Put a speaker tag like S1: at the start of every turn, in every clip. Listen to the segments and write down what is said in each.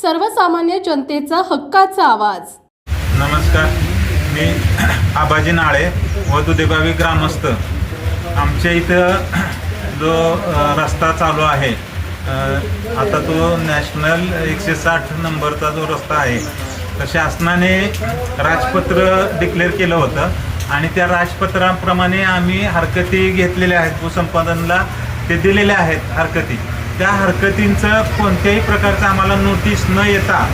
S1: सर्वसामान्य जनतेचा हक्काचा आवाज.
S2: नमस्कार मी आबाजी नाळे व दुधेगावी ग्रामस्थ. आमच्या इथं जो रस्ता चालू आहे आता तो नॅशनल एकशे साठ नंबरचा जो रस्ता आहे तर शासनाने राजपत्र डिक्लेअर केलं होतं आणि त्या राजपत्राप्रमाणे आम्ही हरकती घेतलेल्या आहेत भूसंपादनला ते दिलेल्या आहेत हरकती. त्या हरकतींचं कोणत्याही प्रकारचं आम्हाला नोटीस न येता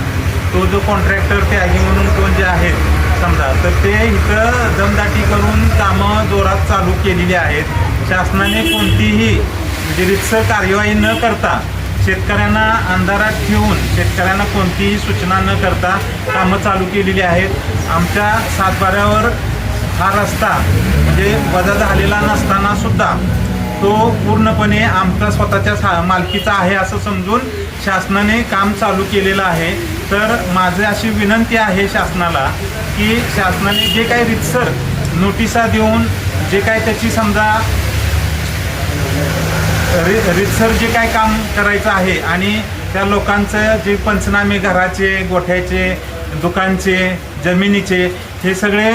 S2: तो जो कॉन्ट्रॅक्टर त्यागी म्हणून कोण जे आहेत समजा तर ते इथं दमदाटी करून कामं जोरात चालू केलेली आहेत. शासनाने कोणतीही म्हणजे रितसर कार्यवाही न करता शेतकऱ्यांना अंधारात ठेवून शेतकऱ्यांना कोणतीही सूचना न करता कामं चालू केलेली आहेत. आमच्या सातबाऱ्यावर हा रस्ता म्हणजे वजा झालेला नसताना सुद्धा तो पूर्णपणे आमचा स्वतःच्या सा मालकीचा आहे असं समजून शासनाने काम चालू केलेलं आहे. तर माझी अशी विनंती आहे शासनाला की शासनाने जे काही रितसर नोटिसा देऊन जे काय त्याची समजा रि रितसर जे काय काम करायचं आहे आणि त्या लोकांचं जे पंचनामे घराचे गोठ्याचे दुकानचे जमिनीचे हे सगळे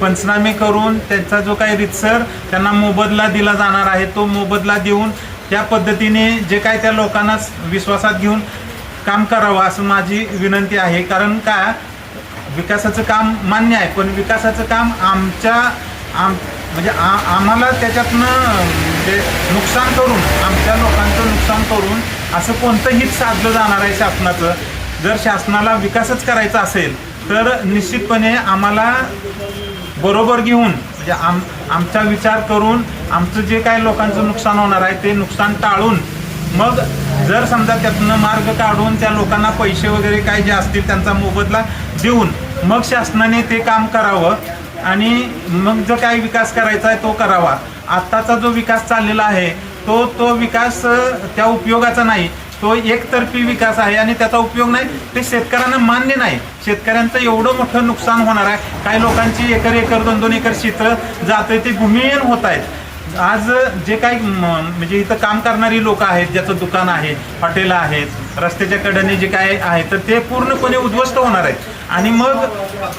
S2: पंचनामे करून त्यांचा जो काही रितसर त्यांना मोबदला दिला जाणार आहे तो मोबदला देऊन त्या पद्धतीने जे काय त्या लोकांना विश्वासात घेऊन काम करावं असं माझी विनंती आहे. कारण का? विकासाचं काम मान्य आहे पण विकासाचं काम आमच्या आम म्हणजे आ आम्हाला त्याच्यातनं म्हणजे नुकसान करून आमच्या लोकांचं नुकसान करून असं कोणतं हित साधलं जाणार आहे शासनाचं? जर शासनाला विकासच करायचा असेल तर निश्चितपणे आम्हाला बरोबर घेऊन म्हणजे आम आमचा विचार करून आमचं जे काय लोकांचं नुकसान होणार आहे ते नुकसान टाळून मग जर समजा त्यातनं मार्ग काढून त्या लोकांना पैसे वगैरे काय जे असतील त्यांचा मोबदला देऊन मग शासनाने ते काम करावं आणि मग जो काही विकास करायचा आहे तो करावा. आत्ताचा जो विकास चाललेला आहे तो तो विकास त्या उपयोगाचा नाही. तो एकतर्फी विकास आहे आणि त्याचा उपयोग नाही ते शेतकऱ्यांना मान्य नाही. शेतकऱ्यांचं एवढं मोठं नुकसान होणार आहे. काही लोकांची एकर एकर दोन दोन एकर शेतं जाते ते भूमिहीन होत आहेत. आज जे काही म- म्हणजे इथं काम करणारी लोक आहेत ज्याचं दुकान आहे हॉटेल आहेत रस्त्याच्या कडेने जे काय आहे तर ते पूर्णपणे उद्ध्वस्त होणार आहेत. आणि मग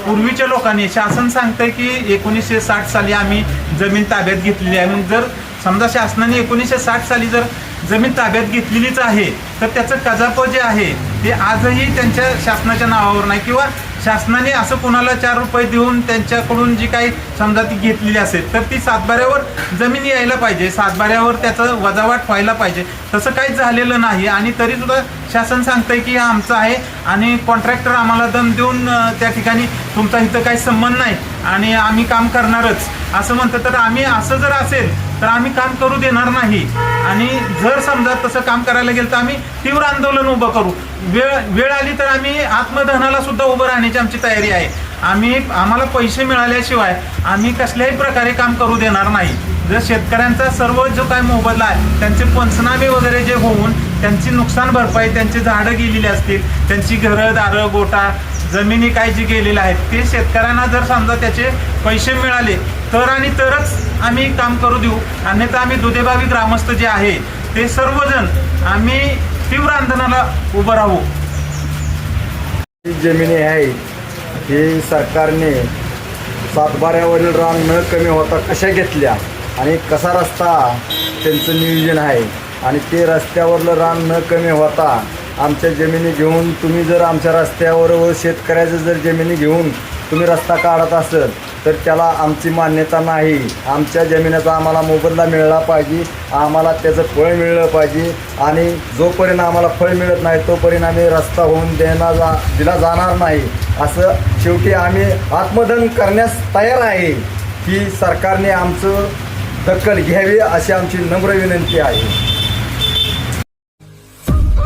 S2: पूर्वीच्या लोकांनी शासन सांगतंय की एकोणीसशे साठ साली आम्ही जमीन ताब्यात घेतलेली आहे. मग जर समजा शासनाने एकोणीसशे साठ साली जर जमीन ताब्यात घेतलेलीच आहे तर त्याचं कजाप जे आहे ते आजही त्यांच्या शासनाच्या नावावर नाही किंवा शासनाने असं कोणाला चार रुपये देऊन त्यांच्याकडून जी काही समजा ती घेतलेली असेल तर ती सातबाऱ्यावर जमीन यायला पाहिजे. सातबाऱ्यावर त्याचं वजावाट व्हायला पाहिजे. तसं काहीच झालेलं नाही आणि तरी सुद्धा शासन सांगतंय की हा आमचं आहे आणि कॉन्ट्रॅक्टर आम्हाला दम देऊन त्या ठिकाणी तुमचा इथं काही संबंध नाही आणि आम्ही काम करणारच. असं म्हणतं तर आम्ही असं जर असेल तर आम्ही काम करू देणार नाही. आणि जर समजा तसं काम करायला गेलं तर आम्ही तीव्र आंदोलन उभं करू. वेळ वेळ आली तर आम्ही आत्मदहनाला सुद्धा उभं राहण्याची आमची तयारी आहे. आम्ही आम्हाला पैसे मिळाल्याशिवाय आम्ही कसल्याही प्रकारे काम करू देणार नाही. जर शेतकऱ्यांचा सर्व जो काय मोबदला आहे त्यांचे पंचनामे वगैरे जे होऊन त्यांची नुकसान भरपाई त्यांची झाडं गेलेली असतील त्यांची घरं दारं गोटा जमिनी काय जी गेलेल्या आहेत ते शेतकऱ्यांना जर समजा त्याचे पैसे मिळाले तर आणि तरच आम्ही काम करू देऊ. अन्यथा आम्ही दुधेबावी ग्रामस्थ जे आहे ते सर्वजण आम्ही तीव्र आंदोलनाला उभं राहू.
S3: जी जमिनी आहे ही सरकारने सातबाऱ्यावरील रान न कमी होता कशा घेतल्या आणि कसा रस्ता त्यांचं नियोजन आहे आणि ते रस्त्यावरलं रान न कमी होता आमच्या जमिनी घेऊन तुम्ही जर आमच्या रस्त्यावर व शेतकऱ्याचं जर जमिनी घेऊन तुम्ही रस्ता काढत असेल तर त्याला आमची मान्यता नाही. आमच्या जमिनीचा आम्हाला मोबदला मिळाला पाहिजे. आम्हाला त्याचं फळ मिळलं पाहिजे. आणि जोपर्यंत आम्हाला फळ मिळत नाही तोपर्यंत आम्ही रस्ता होऊन देणार जा दिला जाणार नाही. असं शेवटी आम्ही आत्मदन करण्यास तयार आहे की सरकारने आमचं दखल घ्यावी अशी आमची नम्र विनंती आहे.